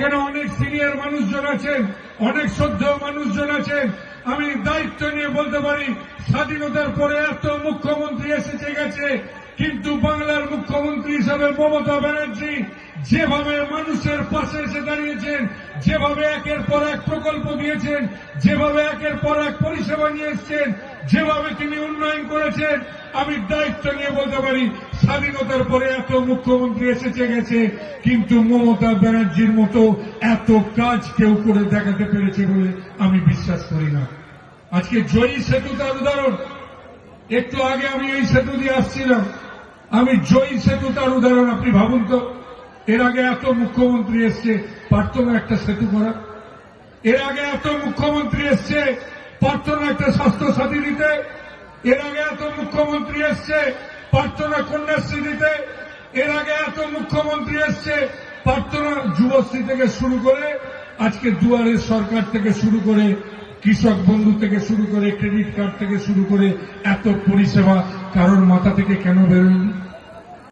এখানে অনেক সিনিয়র মানুষজন আছেন, অনেক শ্রদ্ধেয় মানুষজন আছেন। আমি দায়িত্ব নিয়ে বলতে পারি, স্বাধীনতার পরে এত মুখ্যমন্ত্রী এসেছে গেছে, কিন্তু বাংলার মুখ্যমন্ত্রী হিসাবে মমতা ব্যানার্জি যেভাবে মানুষের পাশে এসে দাঁড়িয়েছেন, যেভাবে একের পর এক প্রকল্প দিয়েছেন, যেভাবে একের পর এক পরিষেবা নিয়ে এসছেন, যেভাবে তিনি উন্নয়ন করেছেন, আমি দায়িত্ব নিয়ে বলতে পারি, স্বাধীনতার পরে এত মুখ্যমন্ত্রী এসেছে, গেছে, কিন্তু মমতা ব্যানার্জির মতো এত কাজ কেউ করে দেখাতে পেরেছে বলে আমি বিশ্বাস করি না। আজকে জয়ী সেতু তার উদাহরণ। একটু আগে আমি এই সেতু দিয়ে আসছিলাম। আমি জয়ী সেতু তার উদাহরণ, আপনি ভাবুন তো। এর আগে এত মুখ্যমন্ত্রী এসছে পারত না একটা সেতু করা। এর আগে এত মুখ্যমন্ত্রী এসছে পারত না একটা স্বাস্থ্য সাথী দিতে এর আগে এত মুখ্যমন্ত্রী এসছে পারত না কন্যাশ্রী দিতে এর আগে এত মুখ্যমন্ত্রী এসছে পারত না যুবশ্রী থেকে শুরু করে, আজকে দুয়ারের সরকার থেকে শুরু করে, কৃষক বন্ধু থেকে শুরু করে, ক্রেডিট কার্ড থেকে শুরু করে, এত পরিষেবা কারোর মাথা থেকে কেন বেরোয়নি?